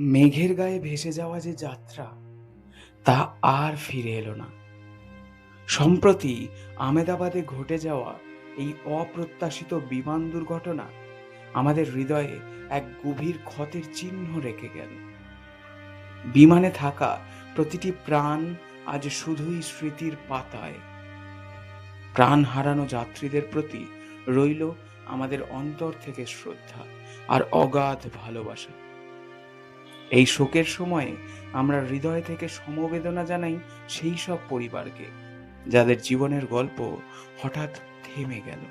মেঘের গায়ে ভেসে যাওয়া যে যাত্রা, তা আর ফিরে এলো না। সম্প্রতি আমেদাবাদে ঘটে যাওয়া এই অপ্রত্যাশিত বিমান দুর্ঘটনা আমাদের হৃদয়ে এক গভীর ক্ষতের চিহ্ন রেখে গেল। বিমানে থাকা প্রতিটি প্রাণ আজ শুধুই স্মৃতির পাতায়। প্রাণ হারানো যাত্রীদের প্রতি রইল আমাদের অন্তর থেকে শ্রদ্ধা আর অগাধ ভালোবাসা। এই শোকের সময়ে আমরা হৃদয় থেকে সমবেদনা জানাই সেই সব পরিবারকে, যাদের জীবনের গল্প হঠাৎ থেমে গেল।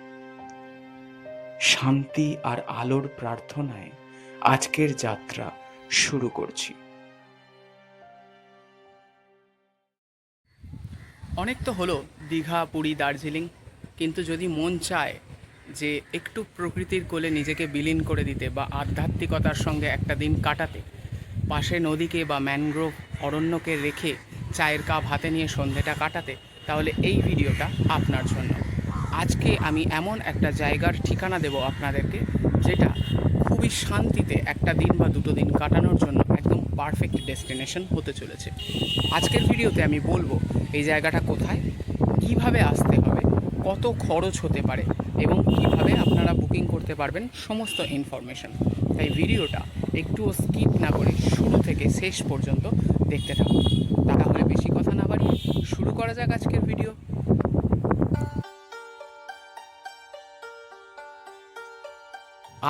শান্তি আর আলোর প্রার্থনায় আজকের যাত্রা শুরু করছি। অনেক তো হলো দীঘা, পুরী, দার্জিলিং, কিন্তু যদি মন চায় যে একটু প্রকৃতির কোলে নিজেকে বিলীন করে দিতে বা আধ্যাত্মিকতার সঙ্গে একটা দিন কাটাতে পাশে নদীকে বা ম্যানগ্রোভ অরণ্যকে রেখে চায়ের কাপ হাতে নিয়ে সন্ধেটা কাটাতে, তাহলে এই ভিডিওটা আপনার জন্য। আজকে আমি এমন একটা জায়গার ঠিকানা দেব আপনাদেরকে, যেটা খুবই শান্তিতে একটা দিন বা দুটো দিন কাটানোর জন্য একদম পারফেক্ট ডেস্টিনেশন হতে চলেছে। আজকের ভিডিওতে আমি বলব, এই জায়গাটা কোথায়, কীভাবে আসতে হবে, কত খরচ হতে পারে এবং কীভাবে আপনারা বুকিং করতে পারবেন সমস্ত ইনফরমেশন। তাই ভিডিওটা একটুও স্কিপ না করে শুরু থেকে শেষ পর্যন্ত দেখতে থাকুন। তাহলে বেশি কথা না বাড়িয়ে শুরু করা যাক আজকের ভিডিও।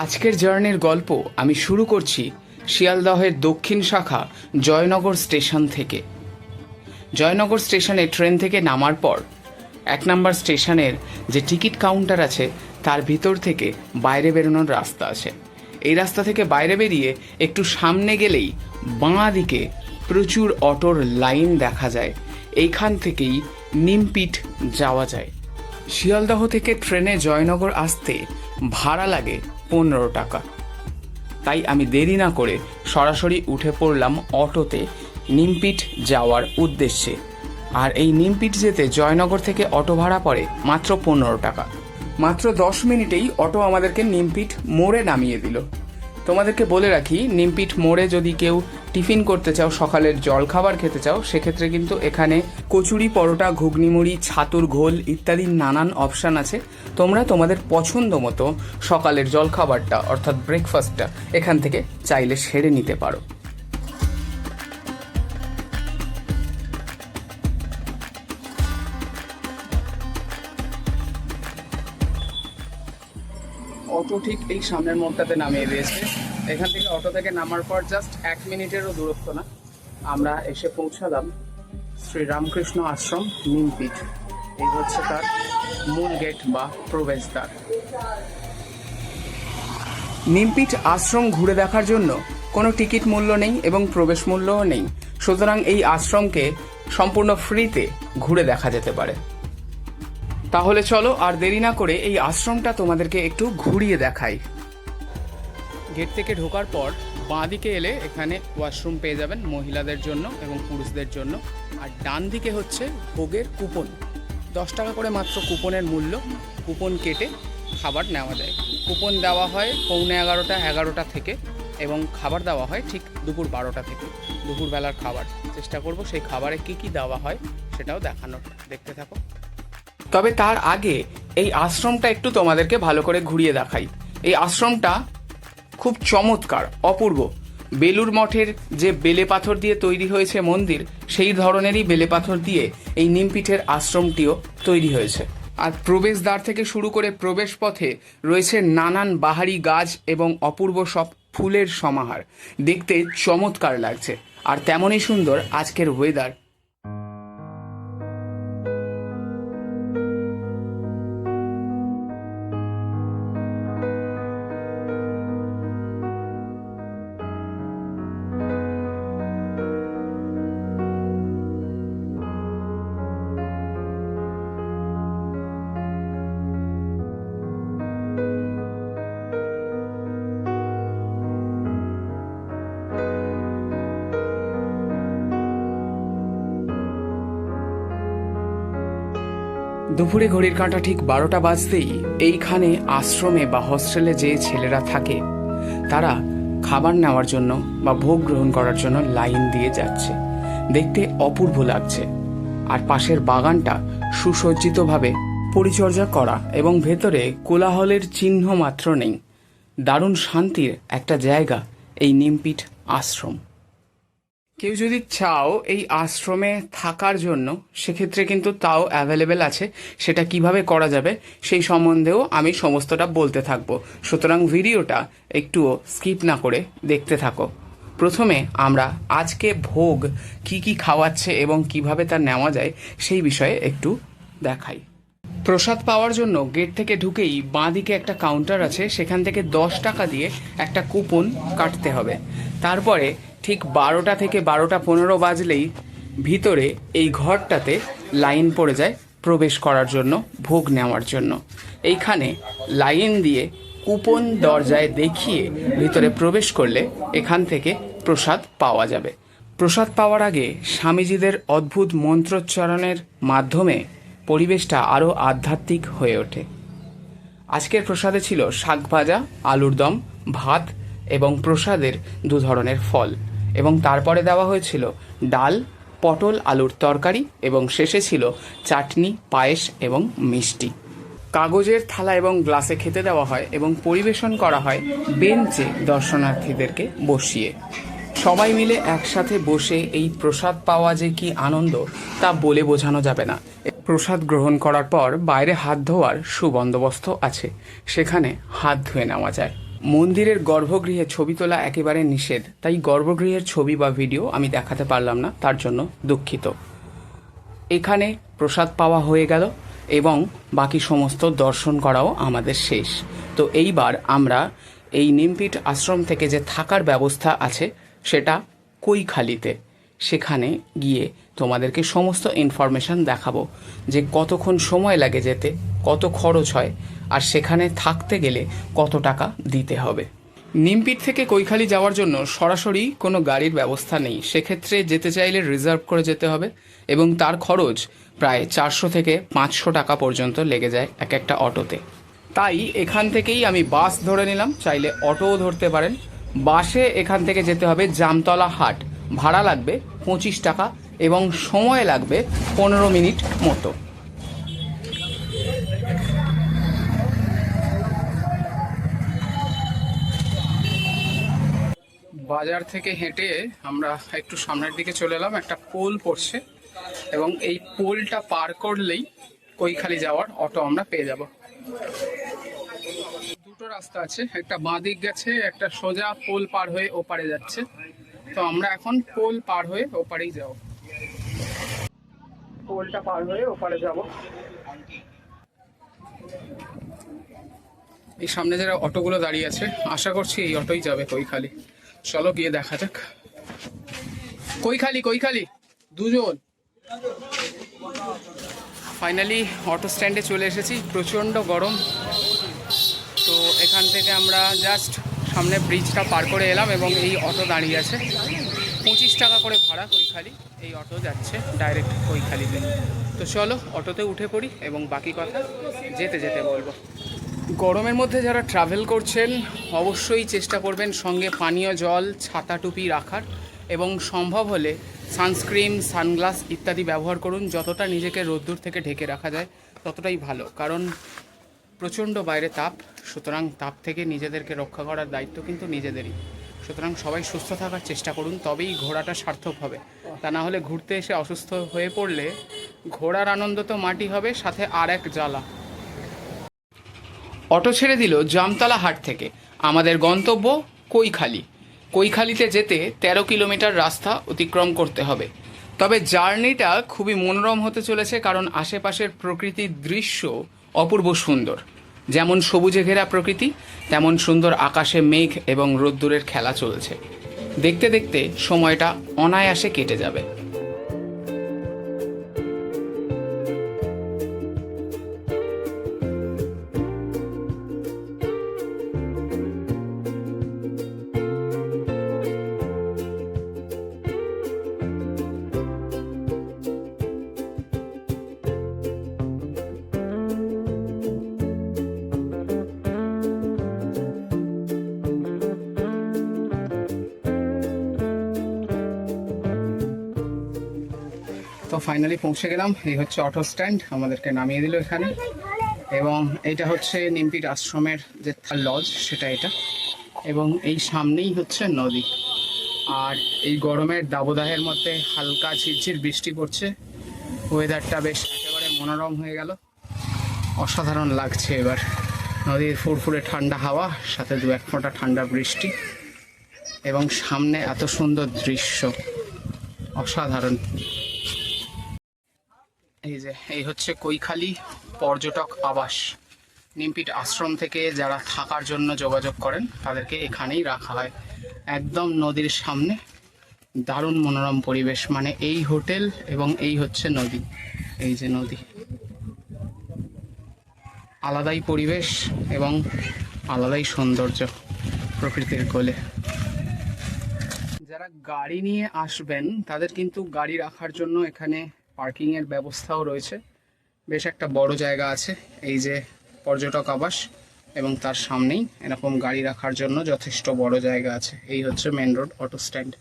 আজকের জার্নির গল্প আমি শুরু করছি শিয়ালদহের দক্ষিণ শাখা জয়নগর স্টেশন থেকে। জয়নগর স্টেশনে ট্রেন থেকে নামার পর এক নম্বর স্টেশনের যে টিকিট কাউন্টার আছে, তার ভিতর থেকে বাইরে বেরোনোর রাস্তা আছে। এই রাস্তা থেকে বাইরে বেরিয়ে একটু সামনে গেলেই বাঁ দিকে প্রচুর অটোর লাইন দেখা যায়। এইখান থেকেই নিমপিট যাওয়া যায়। শিয়ালদহ থেকে ট্রেনে জয়নগর আসতে ভাড়া লাগে পনেরো টাকা। তাই আমি দেরি না করে সরাসরি উঠে পড়লাম অটোতে নিমপিট যাওয়ার উদ্দেশ্যে। আর এই নিমপিট যেতে জয়নগর থেকে অটো ভাড়া পড়ে মাত্র পনেরো টাকা। মাত্র দশ মিনিটেই অটো আমাদেরকে নিমপিট মোড়ে নামিয়ে দিল। তোমাদেরকে বলে রাখি নিমপিট মোড়ে যদি কেউ টিফিন করতে চাও, সকালের জল খাবার খেতে চাও, সেক্ষেত্রে কিন্তু এখানে কচুরি, পরোটা, ঘুগনিমুড়ি, ছাতুর ঘোল ইত্যাদি নানান অপশান আছে। তোমরা তোমাদের পছন্দ মতো সকালের জল খাবারটা, অর্থাৎ ব্রেকফাস্টটা এখান থেকে চাইলে সেরে নিতে পারো। অটো ঠিক এই সামনের মোড়টাতে নামিয়ে দিয়েছে। এখান থেকে অটো থেকে নামার পর জাস্ট এক মিনিটেরও দূরত্ব না। আমরা এসে পৌঁছালাম শ্রী রামকৃষ্ণ আশ্রম নিমপিঠ। এই হচ্ছে তার মূল গেট বা প্রবেশদ্বার। নিমপিঠ আশ্রম ঘুরে দেখার জন্য কোনো টিকিট মূল্য নেই এবং প্রবেশ মূল্যও নেই। সুতরাং এই আশ্রমকে সম্পূর্ণ ফ্রিতে ঘুরে দেখা যেতে পারে। তাহলে চলো আর দেরি না করে এই আশ্রমটা তোমাদেরকে একটু ঘুরিয়ে দেখাই। গেট থেকে ঢোকার পর বাঁ দিকে এলে এখানে ওয়াশরুম পেয়ে যাবেন মহিলাদের জন্য এবং পুরুষদের জন্য। আর ডান দিকে হচ্ছে ভোগের কুপন। দশ টাকা করে মাত্র কুপনের মূল্য কুপন কেটে খাবার নেওয়া যায়। কুপন দেওয়া হয় পৌনে এগারোটা এগারোটা থেকে এবং খাবার দেওয়া হয় ঠিক দুপুর বারোটা থেকে। দুপুরবেলার খাবার। চেষ্টা করব সেই খাবারে কি কি দেওয়া হয় সেটাও দেখানোর। দেখতে থাকো। তবে তার আগে এই আশ্রমটা একটু তোমাদেরকে ভালো করে ঘুরিয়ে দেখাই। এই আশ্রমটা খুব চমৎকার, অপূর্ব। বেলুর মঠের যে বেলে পাথর দিয়ে তৈরি হয়েছে মন্দির, সেই ধরনেরই বেলে পাথর দিয়ে এই নিমপিঠের আশ্রমটিও তৈরি হয়েছে। আর প্রবেশদ্বার থেকে শুরু করে প্রবেশ পথে রয়েছে নানান বাহারি গাছ এবং অপূর্ব সব ফুলের সমাহার। দেখতে চমৎকার লাগছে, আর তেমনই সুন্দর আজকের ওয়েদার দুপুরে ঘড়ির কাঁটা ঠিক বারোটা বাজতেই এইখানে আশ্রমে বা হস্টেলে যে ছেলেরা থাকে, তারা খাবার নেওয়ার জন্য বা ভোগ গ্রহণ করার জন্য লাইন দিয়ে যাচ্ছে। দেখতে অপূর্ব লাগছে। আর পাশের বাগানটা সুসজ্জিতভাবে পরিচর্যা করা এবং ভেতরে কোলাহলের চিহ্ন মাত্র নেই। দারুণ শান্তির একটা জায়গা এই নিমপিঠ আশ্রম। কেউ যদি চাও এই আশ্রমে থাকার জন্য, সেক্ষেত্রে কিন্তু তাও অ্যাভেলেবেল আছে। সেটা কীভাবে করা যাবে, সেই সম্বন্ধেও আমি সমস্তটা বলতে থাকব। সুতরাং ভিডিওটা একটুও স্কিপ না করে দেখতে থাকো। প্রথমে আমরা আজকে ভোগ কি কি খাওয়াচ্ছে এবং কীভাবে তা নেওয়া যায়, সেই বিষয়ে একটু দেখাই। প্রসাদ পাওয়ার জন্য গেট থেকে ঢুকেই বাঁদিকে একটা কাউন্টার আছে, সেখান থেকে দশ টাকা দিয়ে একটা কুপন কাটতে হবে। তারপরে ঠিক বারোটা থেকে বারোটা পনেরো বাজলেই ভিতরে এই ঘরটাতে লাইন পড়ে যায় প্রবেশ করার জন্য, ভোগ নেওয়ার জন্য। এইখানে লাইন দিয়ে কুপন দরজায় দেখিয়ে ভিতরে প্রবেশ করলে এখান থেকে প্রসাদ পাওয়া যাবে। প্রসাদ পাওয়ার আগে স্বামীজিদের অদ্ভুত মন্ত্রোচ্চারণের মাধ্যমে পরিবেশটা আরও আধ্যাত্মিক হয়ে ওঠে। আজকের প্রসাদে ছিল শাক ভাজা, আলুর দম, ভাত এবং প্রসাদের দু ধরনের ফল। এবং তারপরে দেওয়া হয়েছিল ডাল, পটল, আলুর তরকারি এবং শেষে ছিল চাটনি, পায়েস এবং মিষ্টি। কাগজের থালা এবং গ্লাসে খেতে দেওয়া হয় এবং পরিবেশন করা হয় বেঞ্চে দর্শনার্থীদেরকে বসিয়ে। সবাই মিলে একসাথে বসে এই প্রসাদ পাওয়া যে কি আনন্দ তা বলে বোঝানো যাবে না। প্রসাদ গ্রহণ করার পর বাইরে হাত ধোয়ার সুবন্দোবস্ত আছে। সেখানে হাত ধুয়ে নেওয়া যায়। মন্দিরের গর্ভগৃহে ছবি তোলা একেবারে নিষেধ। তাই গর্ভগৃহের ছবি বা ভিডিও আমি দেখাতে পারলাম না, তার জন্য দুঃখিত। এখানে প্রসাদ পাওয়া হয়ে গেল এবং বাকি সমস্ত দর্শন করাও আমাদের শেষ। তো এইবার আমরা এই নিমপিট আশ্রম থেকে যে থাকার ব্যবস্থা আছে, সেটা কৈখালিতে। সেখানে গিয়ে তোমাদেরকে সমস্ত ইনফরমেশন দেখাবো যে কতক্ষণ সময় লাগে যেতে, কত খরচ হয়, আর সেখানে থাকতে গেলে কত টাকা দিতে হবে। নিমপিট থেকে কৈখালি যাওয়ার জন্য সরাসরি কোনো গাড়ির ব্যবস্থা নেই। সেক্ষেত্রে যেতে চাইলে রিজার্ভ করে যেতে হবে এবং তার খরচ প্রায় চারশো থেকে পাঁচশো টাকা পর্যন্ত লেগে যায় এক একটা অটোতে। তাই এখান থেকেই আমি বাস ধরে নিলাম। চাইলে অটোও ধরতে পারেন। বাসে এখান থেকে যেতে হবে জামতলা হাট। ভাড়া লাগবে পঁচিশ টাকা এবং সময় লাগবে পনেরো মিনিট মতো। বাজার থেকে হেঁটে আমরা একটু সামনের দিকে চলে এলাম, একটা পোল পড়ছে এবং এই পোলটা পার করলেই কৈখালি যাওয়ার অটো আমরা পেয়ে যাব। দুটো রাস্তা আছে, একটা বাঁ দিক গেছে, একটা সোজা পোল পার হয়ে ওপারে যাচ্ছে। তো আমরা এখন পোল পার হয়ে ওপারেই যাব। পোলটা পার হয়ে ওপারে যাব। এই সামনে যারা অটোগুলো দাঁড়িয়ে আছে, আশা করছি এই অটোই যাবে কৈখালি। চলো গিয়ে দেখা যাক। কৈখালি কৈখালি, দুজন। ফাইনালি অটো স্ট্যান্ডে চলে এসেছি, প্রচণ্ড গরম। তো এখান থেকে আমরা জাস্ট সামনে ব্রিজটা পার করে এলাম এবং এই অটো দাঁড়িয়ে আছে। করে ভাড়া কৈখালি এই অটো যাচ্ছে ডাইরেক্ট কৈখালিতে তো চলো, অটোতে উঠে পড়ি এবং বাকি কথা যেতে যেতে বলব। গরমের মধ্যে যারা ট্রাভেল করছেন, অবশ্যই চেষ্টা করবেন সঙ্গে পানীয় জল, ছাতা টুপি রাখার এবং সম্ভব হলে সানস্ক্রিন সানগ্লাস ইত্যাদি ব্যবহার করুন, যতটা নিজেকে রোদ্দুর থেকে ঢেকে রাখা যায় ততটাই ভালো। কারণ প্রচণ্ড বাইরে তাপ, সুতরাং তাপ থেকে নিজেদেরকে রক্ষা করার দায়িত্ব কিন্তু নিজেদেরই। সুতরাং সবাই সুস্থ থাকার চেষ্টা করুন, তবেই ঘোড়াটা সার্থক হবে। তা না হলে ঘুরতে এসে অসুস্থ হয়ে পড়লে ঘোড়ার আনন্দ তো মাটি হবে, সাথে আর এক জ্বালা। অটো ছেড়ে দিল জামতলা হাট থেকে। আমাদের গন্তব্য কৈখালি। কৈখালিতে যেতে তেরো কিলোমিটার রাস্তা অতিক্রম করতে হবে। তবে জার্নিটা খুবই মনোরম হতে চলেছে, কারণ আশেপাশের প্রকৃতির দৃশ্য অপূর্ব সুন্দর। যেমন সবুজে ঘেরা প্রকৃতি, তেমন সুন্দর আকাশে মেঘ এবং রোদ্দুরের খেলা চলছে। দেখতে দেখতে সময়টা অনায়াসে কেটে যাবে। তো ফাইনালি পৌঁছে গেলাম। এই হচ্ছে অটো স্ট্যান্ড আমাদেরকে নামিয়ে দিল এখানে। এবং এইটা হচ্ছে নিমপিট আশ্রমের যে লজ সেটা এটা। এবং এই সামনেই হচ্ছে নদী। আর এই গরমের দাবদাহের মধ্যে হালকা ঝিরঝির বৃষ্টি পড়ছে। ওয়েদারটা বেশ একেবারে মনোরম হয়ে গেল। অসাধারণ লাগছে এবার। নদীর ফুরফুরে ঠান্ডা হাওয়া, সাথে দু এক ফোঁটা ঠান্ডা বৃষ্টি। এবং সামনে এত সুন্দর দৃশ্য। অসাধারণ। এই যে, এই হচ্ছে কৈখালি পর্যটক আবাস। নিমপিট আশ্রম থেকে যারা থাকার জন্য যোগাযোগ করেন, তাদেরকে এখানেই রাখা হয়। একদম নদীর সামনে। দারুণ মনোরম পরিবেশ। মানে এই হোটেল এবং এই হচ্ছে নদী। এই যে নদী। আলাদাই পরিবেশ এবং আলাদাই সৌন্দর্য প্রকৃতির কোলে। যারা গাড়ি নিয়ে আসবেন, তাদের কিন্তু গাড়ি রাখার জন্য এখানে পার্কিংয়ের ব্যবস্থাও রয়েছে। বেশ একটা বড় জায়গা আছে, এই যে পর্যটক আবাস এবং তার সামনেই এরকম গাড়ি রাখার জন্য যথেষ্ট বড় জায়গা আছে, এই হচ্ছে মেন রোড অটো স্ট্যান্ড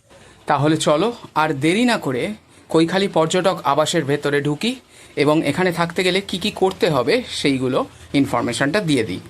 তাহলে চলো আর দেরি না করে কৈখালি পর্যটক আবাসের ভেতরে ঢুকি এবং এখানে থাকতে গেলে কি কি করতে হবে সেইগুলো ইনফরমেশনটা দিয়ে দিই।